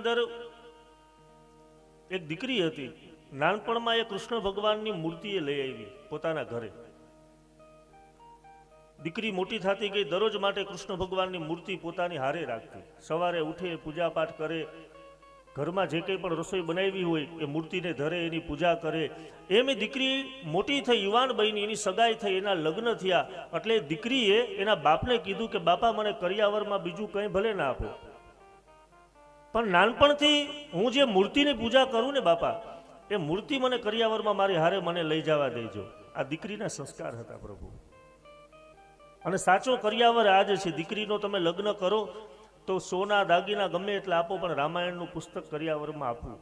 અંદર એક દીકરી હતી. નાનપણમાં એ કૃષ્ણ ભગવાનની મૂર્તિ એ લઈ આવી પોતાના ઘરે. દીકરી મોટી થતી ગઈ, દરરોજ માટે કૃષ્ણ ભગવાનની મૂર્તિ પોતાની હારે રાખતી. સવારે ઉઠે પૂજા પાઠ કરે, ઘરમાં જે કંઈ પણ રસોઈ બનાવી હોય એ મૂર્તિને ધરે, એની પૂજા કરે. એમ એ દીકરી મોટી થઈ, યુવાન બની, એની સગાઈ થઈ, એના લગ્ન થયા. એટલે દીકરીએ એના બાપને કીધું કે, બાપા, મને કરિયાવરમાં બીજું કંઈ ભલે ના આપો. પણ નાનપણથી હું જે મૂર્તિની પૂજા કરું ને બાપા, એ મૂર્તિ મને કરિયાવરમાં મારી હારે મને લઈ જવા દેજો. આ દીકરીના સંસ્કાર હતા પ્રભુ. અને સાચો કરિયાવર આ જ છે, દીકરીનો તમે લગ્ન કરો તો સોના દાગીના ગમે એટલે આપો, પણ રામાયણનું પુસ્તક કરિયાવરમાં આપવું.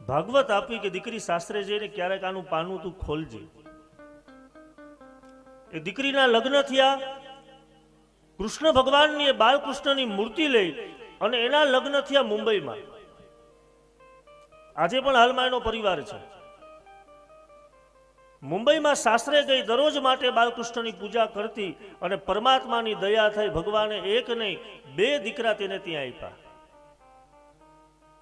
ભાગવત આપી કે દીકરી શાસ્ત્રે જઈને ક્યારેક આનું પાનું તું ખોલજે. એ દીકરીના લગ્ન થયા, કૃષ્ણ ભગવાનની એ બાલકૃષ્ણની મૂર્તિ લઈ અને એના લગ્ન થયા મુંબઈમાં. આજે પણ હાલમાં એનો પરિવાર છે. મુંબઈમાં સાસરે ગઈ દરરોજ માટે બાલકૃષ્ણની પૂજા કરતી અને પરમાત્માની દયા થઈ ભગવાને એક નહીં, બે દીકરા તેને ત્યાં આપ્યા.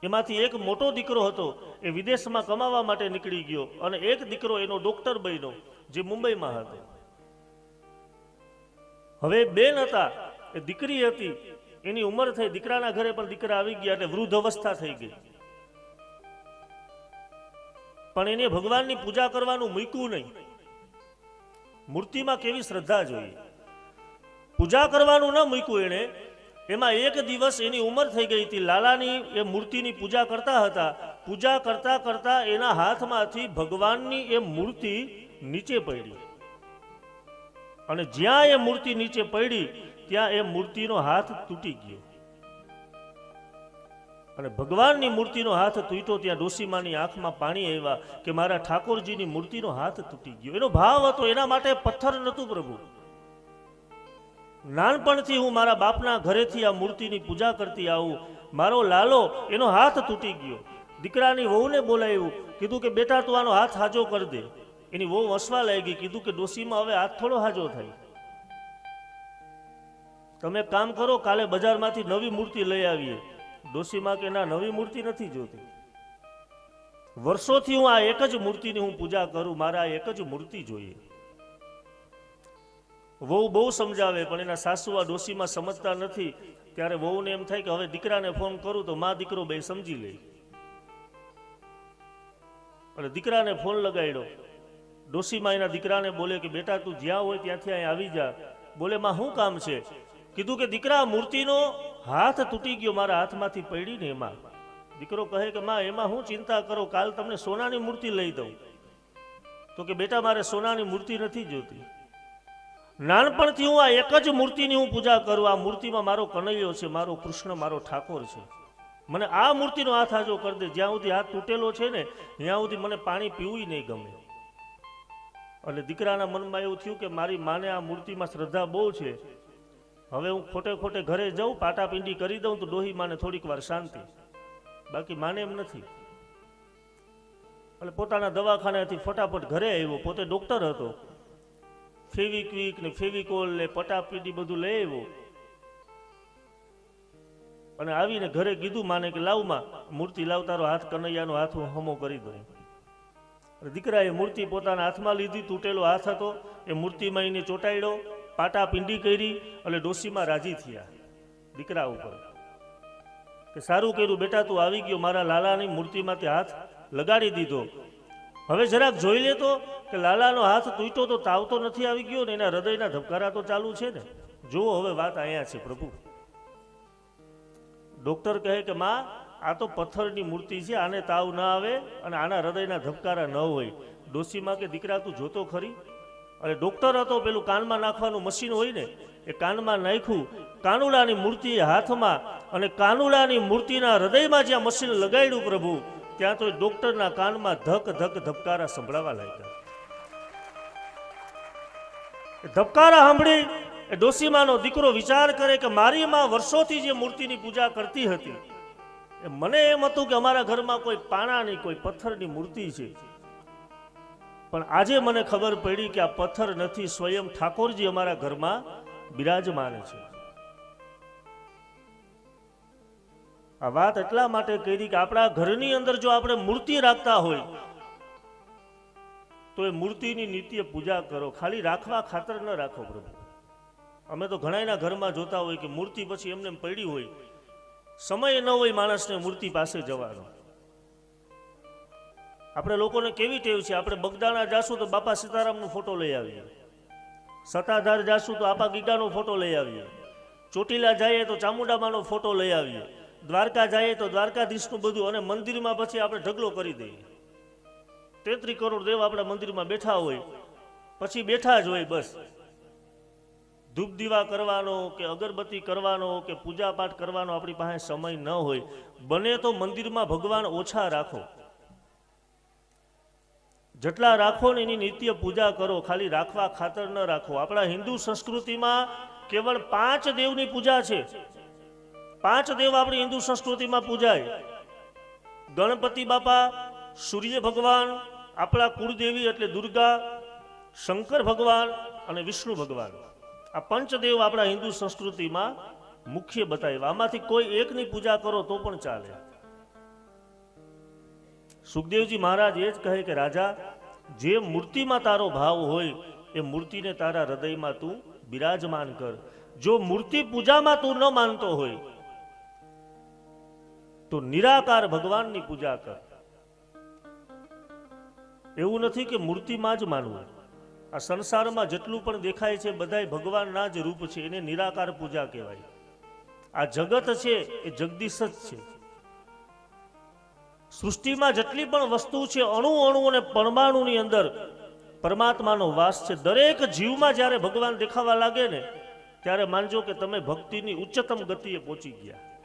એમાંથી એક મોટો દીકરો હતો, એ વિદેશમાં કમાવા માટે નીકળી ગયો અને એક દીકરો એનો ડોક્ટર બન્યો, જે મુંબઈમાં હતો. હવે બેન હતા, એ દીકરી હતી એની ઉંમર થઈ, દીકરાના ઘરે પણ દીકરા આવી ગયા એટલે વૃદ્ધ અવસ્થા થઈ ગઈ. પણ એને ભગવાનની પૂજા કરવાનું મૂક્યું નહીં. મૂર્તિમાં કેવી શ્રદ્ધા જોઈએ? પૂજા કરવાનું ન મૂક્યું એણે, એમાં એક દિવસ એની ઉંમર થઈ ગઈ હતી. લાલાની એ મૂર્તિની પૂજા કરતા હતા. પૂજા કરતા કરતા એના હાથમાંથી ભગવાનની એ મૂર્તિ નીચે પડી. અને જ્યાં એ મૂર્તિ નીચે પડી ત્યાં એ મૂર્તિનો હાથ તૂટી ગયો. અને ભગવાનની મૂર્તિનો હાથ તૂટ્યો ત્યાં ડોસીમાની આંખમાં પાણી આવ્યા કે મારા ઠાકોરજીની મૂર્તિનો હાથ તૂટી ગયો. એનો ભાવ હતો, એના માટે પથ્થર નહોતું પ્રભુ. નાનપણથી હું મારા બાપના ઘરેથી આ મૂર્તિની પૂજા કરતી આવું. મારો લાલો, એનો હાથ તૂટી ગયો. દીકરાની વહુને બોલાવ્યું કીધું કે બેટા તું આનો હાથ હાજો કરી દે. એની વહુ હસવા લાગી, કીધું કે ડોસીમાં હવે હાથ થોડો હાજો થાય. તમે કામ કરો, કાલે બજારમાંથી નવી મૂર્તિ લઈ આવીએ. ડોશીમાં કે ના, નવી મૂર્તિ નથી જોતી. વર્ષોથી હું આ એક જ મૂર્તિની હું પૂજા કરું, મારે આ એક જ મૂર્તિ જોઈએ. વહુ બહુ સમજાવે, પણ એના સાસુ આ ડોશીમાં સમજતા નથી. ત્યારે વહુને એમ થાય કે હવે દીકરાને ફોન કરું તો મા દીકરો બે સમજી લે. અને દીકરાને ફોન લગાડ્યો. ડોશીમાં એના દીકરાને બોલે કે, બેટા, તું જ્યાં હોય ત્યાંથી અહીં આવી જા. બોલે, માં, શું કામ છે? કીધું કે દીકરા, મૂર્તિનો હાથ તૂટી ગયો મારા હાથમાંથી પડી ને એમાં. દીકરો કહે કે, માં, એમાં હું ચિંતા કરો, કાલ તમને સોનાની મૂર્તિ લઈ દઉં. તો કે, બેટા, મારે સોનાની મૂર્તિ નથી જોતી નાનપણથી હું આ એક જ મૂર્તિની હું પૂજા કરું. આ મૂર્તિમાં મારો કનૈયો છે, મારો કૃષ્ણ, મારો ઠાકોર છે. મને આ મૂર્તિનો હાથ હાજો કરી દે. જ્યાં સુધી હાથ તૂટેલો છે ને, ત્યાં સુધી મને પાણી પીવું નહીં ગમે. એટલે દીકરાના મનમાં એવું થયું કે, મારી માને આ મૂર્તિમાં શ્રદ્ધા બહુ છે. હવે હું ખોટે ખોટે ઘરે જાઉં, પાટાપિંડી કરી દઉં, તો ડોહી માને થોડીક વાર શાંતિ. બાકી માને એમ નથી. એટલે પોતાના દવાખાનાથી ફટાફટ ઘરે આવ્યો. પોતે ડોક્ટર હતો. ફેવિક્વિક ને ફેવિકોલ ને પટાપીડી બધું લઈ આવ્યો. અને આવીને ઘરે કીધું માને કે લાવમાં મૂર્તિ લાવ, તારો હાથ કનૈયાનો હાથ હું હમો કરી દઉં. દીકરાએ મૂર્તિ પોતાના હાથમાં લીધી, તૂટેલો હાથ હતો. એ મૂર્તિમાં એને ચોંટાડ્યો. પાટા પિંડી કરી એટલે ડોશીમાં રાજી થયા. દીકરા ઉપર. કે સારું કર્યું બેટા, તું આવી ગયો, મારા લાલાની મૂર્તિમાંથી હાથ લગાડી દીધો. હવે જરાક જોઈ લેતો કે લાલાનો હાથ તૂટ્યો તો તાવ તો નથી આવી ગયો ને એના હૃદયના ધબકારા તો ચાલુ છે ને. જુઓ હવે વાત અહીંયા છે પ્રભુ. ડોક્ટર કહે કે, માં, આ તો પથ્થરની મૂર્તિ છે, આને તાવ ના આવે અને આના હૃદયના ધબકારા ન હોય. ડોશીમાં કે, દીકરા, તું જોતો ખરી? અને ડોક્ટર હતો, પેલું કાનમાં નાખવાનું મશીન હોય ને, એ કાનમાં નાખ્યું. કાનુડાની મૂર્તિ હાથમાં અને કાનુડાની મૂર્તિના હૃદયમાં જ્યાં મશીન લગાડ્યું પ્રભુ, ત્યાં તો ડોક્ટરના કાનમાં ધક ધક ધબકારા સંભળાવા લાગ્યા. ધબકારા સાંભળી એ ડોસીમાનો દીકરો વિચાર કરે કે મારી માં વર્ષોથી જે મૂર્તિની પૂજા કરતી હતી મને એમ હતું કે અમારા ઘરમાં કોઈ પાણાની, કોઈ પથ્થરની મૂર્તિ છે. પણ આજે મને ખબર પડી કે આ પથ્થર નથી, સ્વયં ઠાકોરજી અમારા ઘરમાં બિરાજમાન છે. આ વાત એટલા માટે કરી કે આપણા ઘરની અંદર જો આપણે મૂર્તિ રાખતા હોય, તો એ મૂર્તિની નિત્ય પૂજા કરો. ખાલી રાખવા ખાતર ન રાખો પ્રભુ. અમે તો ઘણાયના ઘરમાં જોતા હોય કે મૂર્તિ પછી એમને પડી હોય. સમય ન હોય માણસને મૂર્તિ પાસે જવાનો. આપણે લોકોને કેવી ટેવ છે? આપણે બગદાણા જાશું તો બાપા સીતારામનો ફોટો લઈ આવીએ. સત્તાધાર જાશું તો આપા ગીગાનો ફોટો લઈ આવીએ. ચોટીલા જઈએ તો ચામુંડામાનો ફોટો લઈ આવીએ. દ્વારકા જઈએ તો દ્વારકાધીશનું બધું અને મંદિરમાં પછી આપણે ઢગલો કરી દઈએ. તેત્રી કરોડ દેવ આપણા મંદિરમાં બેઠા હોય. પછી બેઠા જ હોય બસ. ધૂપ દીવા કરવાનો કે અગરબત્તી કરવાનો કે પૂજા પાઠ કરવાનો આપણી પાસે સમય ન હોય. બને તો મંદિરમાં ભગવાન ઓછા રાખો. જેટલા રાખો ને એની નિત્ય પૂજા કરો, ખાલી રાખવા ખાતર ન રાખો. આપણા હિન્દુ સંસ્કૃતિમાં કેવળ પાંચ દેવની પૂજા છે. પાંચ દેવ આપણી હિન્દુ સંસ્કૃતિમાં પૂજાય. ગણપતિ બાપા, સૂર્ય ભગવાન, આપણા કુળદેવી એટલે દુર્ગા, શંકર ભગવાન અને વિષ્ણુ ભગવાન. આ પંચદેવ આપણા હિન્દુ સંસ્કૃતિમાં મુખ્ય બતાવ્યા. આમાંથી કોઈ એકની પૂજા કરો તો પણ ચાલે. સુખદેવજી મહારાજ એ જ કહે કે, રાજા, જે મૂર્તિમાં તારો ભાવ હોય, એ મૂર્તિને તારા હૃદયમાં તું બિરાજમાન કર. જો મૂર્તિ પૂજામાં તું ન માનતો હોય, તો નિરાકાર ભગવાનની પૂજા કર. એવું નથી કે મૂર્તિમાં જ માનવું. આ સંસારમાં જેટલું પણ દેખાય છે, બધાય ભગવાનના જ રૂપ છે, એને નિરાકાર પૂજા કહેવાય. આ જગત છે, એ જગદીશ જ છે. સૃષ્ટિમાં જેટલી પણ વસ્તુ છે અણુ અણુ અને પરમાણુની અંદર પરમાત્માનો વાસ છે. દરેક જીવમાં જ્યારે ભગવાન દેખાવા લાગે ને, ત્યારે માનજો કે તમે ભક્તિની ઉચ્ચતમ ગતિએ પહોંચી ગયા.